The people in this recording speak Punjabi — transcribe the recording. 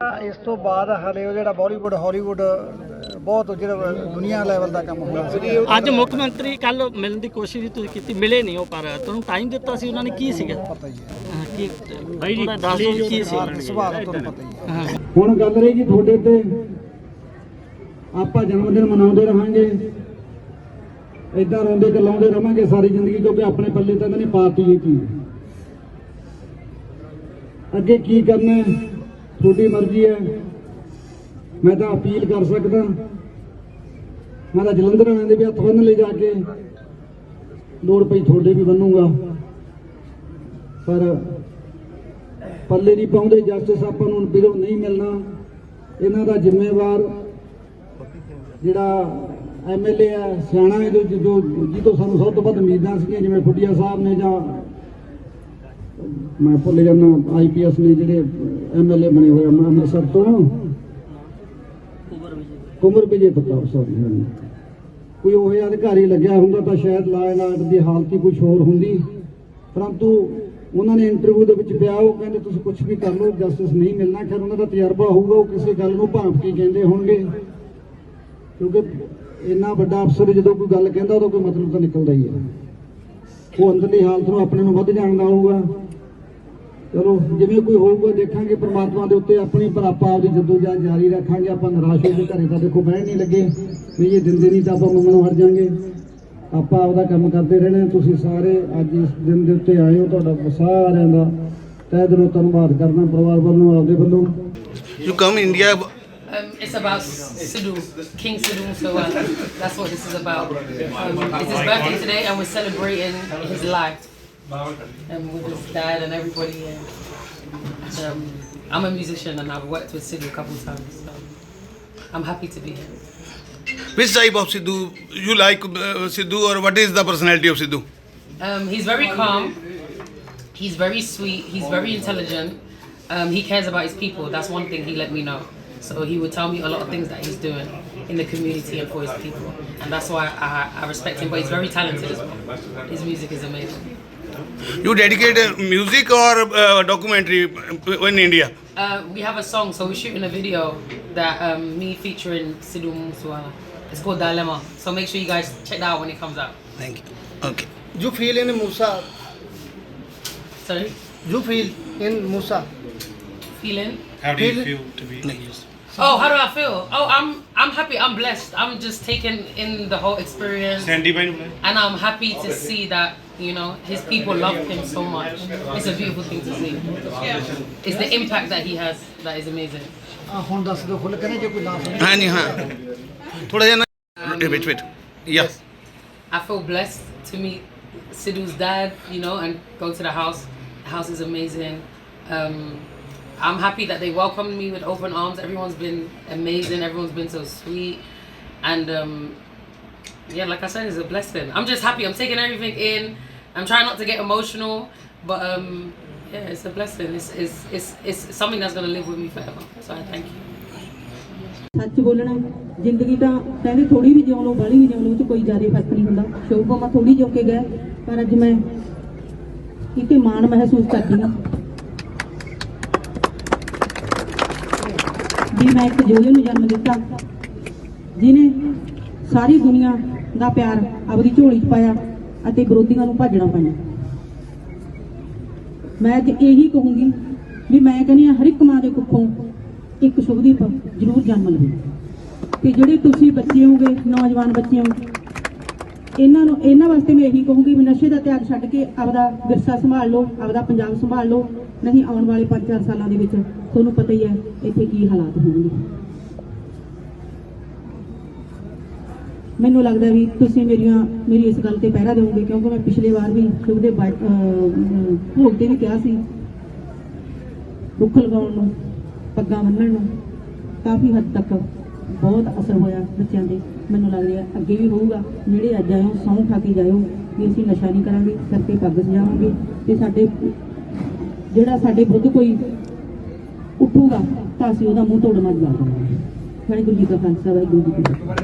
ਇਸ ਤੋਂ ਬਾਅਦ ਹਲੇ ਉਹ ਜਿਹੜਾ ਬਾਲੀਵੁੱਡ ਹਾਲੀਵੁੱਡ ਬਹੁਤ ਜਿਹੜਾ ਦੁਨੀਆ ਲੈਵਲ ਦਾ ਕੰਮ ਹੋਣਾ ਸੀ। ਅੱਜ ਮੁੱਖ ਮੰਤਰੀ ਕੱਲ ਮਿਲਣ ਦੀ ਕੋਸ਼ਿਸ਼ ਵੀ ਤੁਸੀਂ ਕੀਤੀ ਮਿਲੇ ਨਹੀਂ ਉਹ ਪਰ ਤੁਹਾਨੂੰ ਟਾਈਮ ਦਿੱਤਾ ਸੀ ਉਹਨਾਂ ਨੇ ਕੀ ਸੀਗਾ? ਪਤਾ ਹੀ ਹੈ। ਹਾਂ, ਕੀ ਬਾਈ ਜੀ ਦੱਸ ਦਿਓ ਕੀ ਸੀ। ਸੁਭਾਅ ਦਾ ਤੁਹਾਨੂੰ ਪਤਾ ਹੀ ਹੈ। ਹਾਂ। ਹੁਣ ਗੱਲ ਰਹੀ ਜੀ ਤੁਹਾਡੇ ਤੇ। ਆਪਾਂ ਜਨਮ ਦਿਨ ਮਨਾਉਂਦੇ ਰਹਾਂਗੇ। ਇਦਾਂ ਰੋਂਦੇ ਕਲਾਉਂਦੇ ਰਵਾਂਗੇ ਸਾਰੀ ਜ਼ਿੰਦਗੀ ਕਿਉਂਕਿ ਆਪਣੇ ਪੱਲੇ ਤਾਂ ਨਹੀਂ ਪਾਤੀ ਇਹ ਚੀਜ਼। ਅੱਗੇ ਕੀ ਕਰਨਾ ਹੈ, ਤੁਹਾਡੀ ਮਰਜ਼ੀ ਹੈ। ਮੈਂ ਤਾਂ ਅਪੀਲ ਕਰ ਸਕਦਾ। ਮੈਂ ਤਾਂ ਜਲੰਧਰ ਵਾਲਿਆਂ ਦੇ ਵੀ ਹੱਥ ਬੰਨ ਲੈ ਜਾ ਕੇ। ਲੋੜ ਪਈ ਤੁਹਾਡੇ ਵੀ ਬੰਨੂਗਾ। ਪਰ ਪੱਲੇ ਨਹੀਂ ਪਾਉਂਦੇ ਜਸਟਿਸ ਆਪਾਂ ਨੂੰ ਬਿਰੋ ਨਹੀਂ ਮਿਲਣਾ। ਇਹਨਾਂ ਦਾ ਜ਼ਿੰਮੇਵਾਰ ਜਿਹੜਾ ਐਮਐਲਏ ਹੈ, ਸਿਆਣਾ ਹੈ, ਜੋ ਜੋ ਜੀ ਤੋਂ ਸਾਨੂੰ ਸਭ ਤੋਂ ਵੱਧ ਉਮੀਦਾਂ ਸੀਗੀਆਂ, ਜਿਵੇਂ ਫੁੱਡੀਆ ਸਾਹਿਬ ਨੇ ਜਾਂ ਮੈਂ ਭੁੱਲ ਜਾਂਦਾ ਆਈਪੀਐਸ ਨੇ ਜਿਹੜੇ ਐਮਐਲਏ ਬਣੇ ਹੋਏ ਆ ਅੰਮ੍ਰਿਤਸਰ ਤੋਂ। ਕੁਮਰ ਵਿਜੇ ਪ੍ਰਤਾਪ ਸੌਰੀ ਕੋਈ ਉਹ ਅਧਿਕਾਰੀ ਲੱਗਿਆ ਹੁੰਦਾ ਤਾਂ ਸ਼ਾਇਦ ਲਾ ਲਾਟ ਦੀ ਹਾਲਤ ਹੀ ਕੁਝ ਹੋਰ ਹੁੰਦੀ। ਪਰੰਤੂ ਉਹਨਾਂ ਨੇ ਇੰਟਰਵਿਊ ਦੇ ਵਿੱਚ ਪਿਆ ਉਹ ਕਹਿੰਦੇ ਤੁਸੀਂ ਕੁਝ ਵੀ ਕਰ ਲਓ ਜਸਟਿਸ ਨਹੀਂ ਮਿਲਣਾ। ਖੈਰ, ਉਹਨਾਂ ਦਾ ਤਜਰਬਾ ਹੋਊਗਾ, ਉਹ ਕਿਸੇ ਗੱਲ ਨੂੰ ਭਾਂਪ ਕੇ ਕਹਿੰਦੇ ਹੋਣਗੇ। ਕਿਉਂਕਿ ਇੰਨਾ ਵੱਡਾ ਅਫਸਰ ਜਦੋਂ ਕੋਈ ਗੱਲ ਕਹਿੰਦਾ, ਉਹਦਾ ਕੋਈ ਮਤਲਬ ਤਾਂ ਨਿਕਲਦਾ ਹੀ ਹੈ। ਉਹ ਅੰਦਰਲੀ ਹਾਲਤ ਨੂੰ ਆਪਣੇ ਨੂੰ ਵੱਧ ਜਾਣਦਾ ਹੋਊਗਾ। ਚਲੋ ਜਿਵੇਂ ਕੋਈ ਹੋਊਗਾ ਦੇਖਾਂਗੇ ਪ੍ਰਮਾਤਮਾ ਦੇ ਉੱਤੇ ਆਪਣੀ ਪਰ ਆਪਾਂ ਆਪਦੀ ਜਦੋਜਹਿਦ ਜਾਰੀ ਰੱਖਾਂਗੇ ਆਪਾਂ ਨਿਰਾਸ਼ ਹੋ ਕੇ ਘਰੇ ਤਾਂ ਦੇਖੋ ਬਹਿਣ ਨਹੀਂ ਲੱਗੇ ਵੀ ਇਹ ਦਿੰਦੇ ਨਹੀਂ ਤਾਂ ਆਪਾਂ ਮੰਗਣੋਂ ਹਟ ਜਾਾਂਗੇ ਆਪਾਂ ਆਪਦਾ ਕੰਮ ਕਰਦੇ ਰਹਿਣਾ ਤੁਸੀਂ ਸਾਰੇ ਅੱਜ ਇਸ ਦਿਨ ਦੇ ਉੱਤੇ ਆਏ ਹੋ ਤੁਹਾਡਾ ਸਾਰਿਆਂ ਦਾ ਤਹਿ ਦਿਲੋਂ ਧੰਨਵਾਦ ਕਰਨਾ ਪਰਿਵਾਰ ਵੱਲੋਂ ਆਪਦੇ ਵੱਲੋਂ You come India. Um, it's about Sidhu, King Sidhu Sawant. That's what this is about. Um, it's his birthday today, and we're celebrating his life. And with his dad and everybody. And, um, I'm a musician, and I've worked with Sidhu a couple times. So I'm happy to be here. Which type of Sidhu you like uh, Sidhu or what is the personality of Sidhu? Um, he's very calm. He's very sweet. He's very intelligent. Um, he cares about his people. That's one thing he let me know. So he would tell me a lot of things that he's doing in the community and for his people, and that's why I, I respect him. But he's very talented as well. His music is amazing. You dedicate uh, music or uh, documentary in India? Uh, we have a song, so we're shooting a video that um, me featuring Sidhu Muswala. It's called Dilemma. So make sure you guys check that out when it comes out. Thank you. Okay. You feel in Musa Sorry, you feel in Musa feeling. How do you Feel- feel to be Nice. Oh, how do I feel? Oh, I'm I'm happy. I'm blessed. I'm just taking in the whole experience. Sandy ਬਾਈ ਨੂੰ ਬੁਲਾਇਆ And I'm happy to see that, you know, his people love him so much. It's a beautiful thing to see. It's the impact that he has that is amazing. ਆਹ ਹੁਣ ਦੱਸ ਦਿਓ ਖੁੱਲ ਕੇ ਨਾ ਜੇ ਕੋਈ ਨਾ ਸੁਣੇ ਹਾਂਜੀ ਹਾਂ ਥੋੜਾ ਜਿਹਾ ਨਾ wait wait yes I feel blessed to meet Sidhu's dad, you know, and go to the house. The house is amazing. Um, I'm happy that they welcomed me with open arms. Everyone's been amazing. Everyone's been so sweet. And um, yeah, like I said, it's a blessing. I'm just happy. I'm taking everything in. I'm trying not to get emotional, but um, yeah, it's a blessing. It's, it's, it's, it's something that's going to live with me forever. So I thank you. ਸੱਚ ਬੋਲਣਾ ਜ਼ਿੰਦਗੀ ਤਾਂ ਕਹਿੰਦੇ ਥੋੜੀ ਵੀ ਜਿਉਂ ਲਓ ਬਾਲੀ ਵੀ ਜਿਉਂ ਲਓ ਉਹ 'ਚ ਕੋਈ ਜ਼ਿਆਦਾ ਫਰਕ ਨਹੀਂ ਹੁੰਦਾ ਸ਼ੌਕ ਮੈਂ ਥੋੜੀ ਜਿਉ ਕੇ ਗਿਆ ਪਰ ਅੱਜ ਮੈਂ ਕਿਤੇ ਮਾਣ ਮਹਿਸੂਸ ਕਰਦੀ ਹਾਂ ਵੀ ਮੈਂ ਇੱਕ ਜੋਲੇ ਨੂੰ ਜਨਮ ਦਿੱਤਾ। ਜਿਨੇ ਸਾਰੀ ਦੁਨੀਆ ਦਾ ਪਿਆਰ ਆਪਦੀ ਝੋਲੀ 'ਚ ਪਾਇਆ ਅਤੇ ਵਿਰੋਧੀਆਂ ਨੂੰ ਭੱਜਣਾ ਪਾਇਆ ਮੈਂ ਅੱਜ ਇਹੀ ਕਹੂੰਗੀ ਵੀ ਮੈਂ ਕਹਿੰਦੀ ਹਾਂ, ਹਰ ਇੱਕ ਮਾਂ ਦੇ ਕੁੱਖੋਂ ਇੱਕ ਸ਼ੁਭਦੀਪ ਜ਼ਰੂਰ ਜਨਮ ਲਵੇ। ਤੇ ਜਿਹੜੇ ਤੁਸੀਂ ਬੱਚੇ ਹੋਗੇ ਨੌਜਵਾਨ ਬੱਚੇ ਹੋ ਇਹਨਾਂ ਨੂੰ ਇਹਨਾਂ ਵਾਸਤੇ ਮੈਂ ਇਹੀ ਕਹੂੰਗੀ ਵੀ ਨਸ਼ੇ ਦਾ ਤਿਆਗ ਛੱਡ ਕੇ ਆਪਦਾ ਵਿਰਸਾ ਸੰਭਾਲ ਲਓ, ਆਪਦਾ ਪੰਜਾਬ ਸੰਭਾਲ ਲਓ। ਨਹੀਂ ਆਉਣ ਵਾਲੇ 5-4 ਸਾਲਾਂ ਦੇ ਵਿੱਚ ਤੁਹਾਨੂੰ ਪਤਾ ਹੀ ਹੈ ਇੱਥੇ ਕੀ ਹਾਲਾਤ ਹੋਣਗੇ। ਮੈਨੂੰ ਲੱਗਦਾ ਵੀ ਤੁਸੀਂ ਮੇਰੀਆਂ ਮੇਰੀ ਇਸ ਗੱਲ ਤੇ ਪਹਿਰਾ ਦਿਓਗੇ, ਕਿਉਂਕਿ ਮੈਂ ਪਿਛਲੇ ਵਾਰ ਵੀ ਸ਼ੁਭ ਦੇ ਬਾ- ਭੋਗ ਤੇ ਵੀ ਕਿਹਾ ਸੀ ਰੁੱਖ ਲਗਾਉਣ ਨੂੰ, ਪੱਗਾਂ ਬੰਨਣ ਨੂੰ। ਕਾਫੀ ਹੱਦ ਤੱਕ ਬਹੁਤ ਅਸਰ ਹੋਇਆ ਬੱਚਿਆਂ ਦੇ ਮੈਨੂੰ ਲੱਗ ਰਿਹਾ ਅੱਗੇ ਵੀ ਹੋਊਗਾ। ਜਿਹੜੇ ਅੱਜ ਆਇਓ ਸਹੁੰ ਖਾ ਕੇ ਜਾਇਓ। ਵੀ ਅਸੀਂ ਨਸ਼ਾ ਨਹੀਂ ਕਰਾਂਗੇ, ਸਿਰ ਤੇ ਪੱਗ ਸਜਾਵਾਂਗੇ। ਤੇ ਸਾਡੇ ਜਿਹੜਾ ਸਾਡੇ ਵਿਰੁੱਧ ਕੋਈ ਉੱਠੂਗਾ, ਤਾਂ ਅਸੀਂ ਉਹਦਾ ਮੂੰਹ ਤੋੜਨਾ ਜਵਾਬ ਦੇਵਾਂਗੇ ਵਾਹਿਗੁਰੂ ਜੀ ਕਾ ਖਾਲਸਾ, ਵਾਹਿਗੁਰੂ ਜੀ ਕੀ